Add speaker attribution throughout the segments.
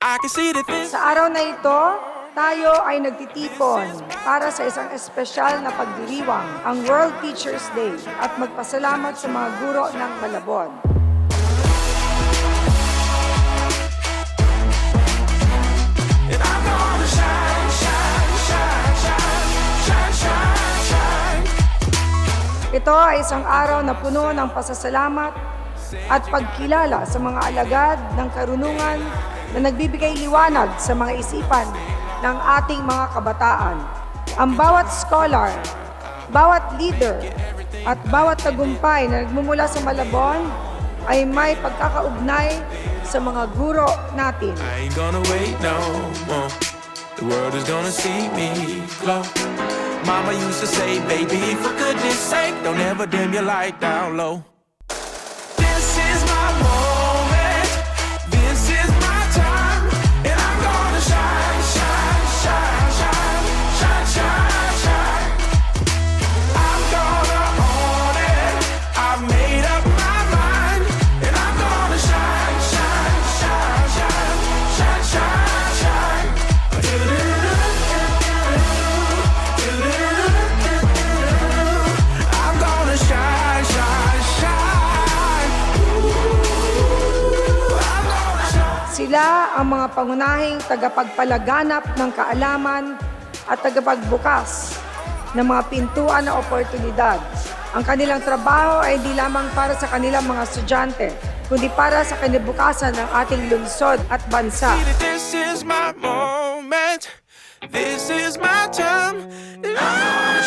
Speaker 1: I can see
Speaker 2: Sa araw na ito, tayo ay nagtitipon para sa isang espesyal na pagdiriwang, ang World Teachers Day, at magpasalamat sa mga guro ng Malabon.
Speaker 1: and I'm gonna shine, shine, shine, shine, shine, shine, shine.
Speaker 2: Ito ay isang araw na puno ng pasasalamat at pagkilala sa mga alagad ng karunungan na nagbibigay liwanag sa mga isipan ng ating mga kabataan. Ang bawat scholar, bawat leader, at bawat tagumpay na nagmumula sa Malabon ay may pagkakaugnay sa mga guro natin.
Speaker 1: The world is gonna see me glow. Mama used to say, baby, for goodness sake, don't ever dim your light down low.
Speaker 2: Sila ang mga pangunahing tagapagpalaganap ng kaalaman at tagapagbukas ng mga pintuan na oportunidad. Ang kanilang trabaho ay hindi lamang para sa kanilang mga estudyante, kundi para sa kanibukasan ng ating lungsod at bansa.
Speaker 1: This is my moment. This is my time. And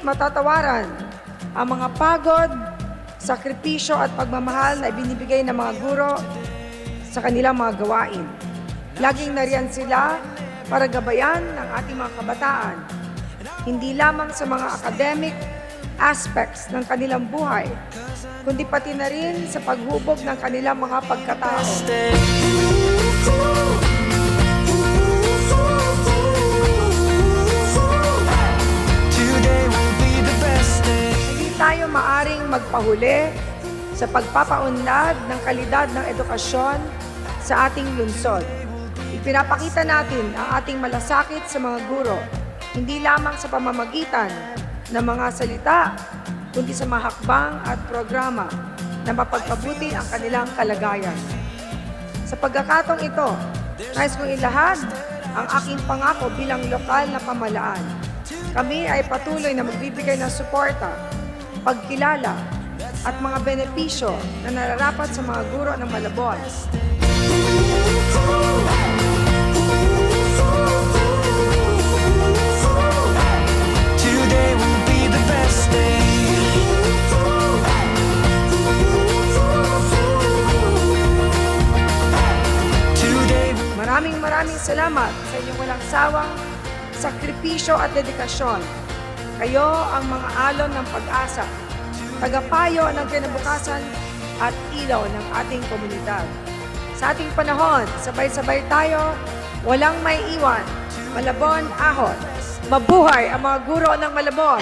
Speaker 2: matatawaran ang mga pagod, sakripisyo at pagmamahal na ibinibigay ng mga guro sa kanilang mga gawain. Laging nariyan sila para gabayan ng ating mga kabataan, hindi lamang sa mga academic aspects ng kanilang buhay, kundi pati na rin sa paghubog ng kanilang mga pagkatao. Tayo maaring magpahuli sa pagpapaunlad ng kalidad ng edukasyon sa ating lungsod. Ipinapakita natin ang ating malasakit sa mga guro, hindi lamang sa pamamagitan ng mga salita, kundi sa mga hakbang at programa na mapagpabuti ang kanilang kalagayan. Sa pagkakatong ito, nais kong ilahad ang aking pangako bilang lokal na pamalaan. Kami ay patuloy na magbibigay ng suporta, pagkilala, at mga benepisyo na nararapat sa mga guro ng Malabon.
Speaker 1: Today will be the best day.
Speaker 2: Maraming maraming salamat sa inyong walang sawang sakripisyo at dedikasyon. Kayo ang mga alon ng pag-asa, tagapayo ng kinabukasan at ilaw ng ating komunidad. Sa ating panahon, sabay-sabay tayo, walang may iwan. Malabon ahon. Mabuhay ang mga guro ng Malabon!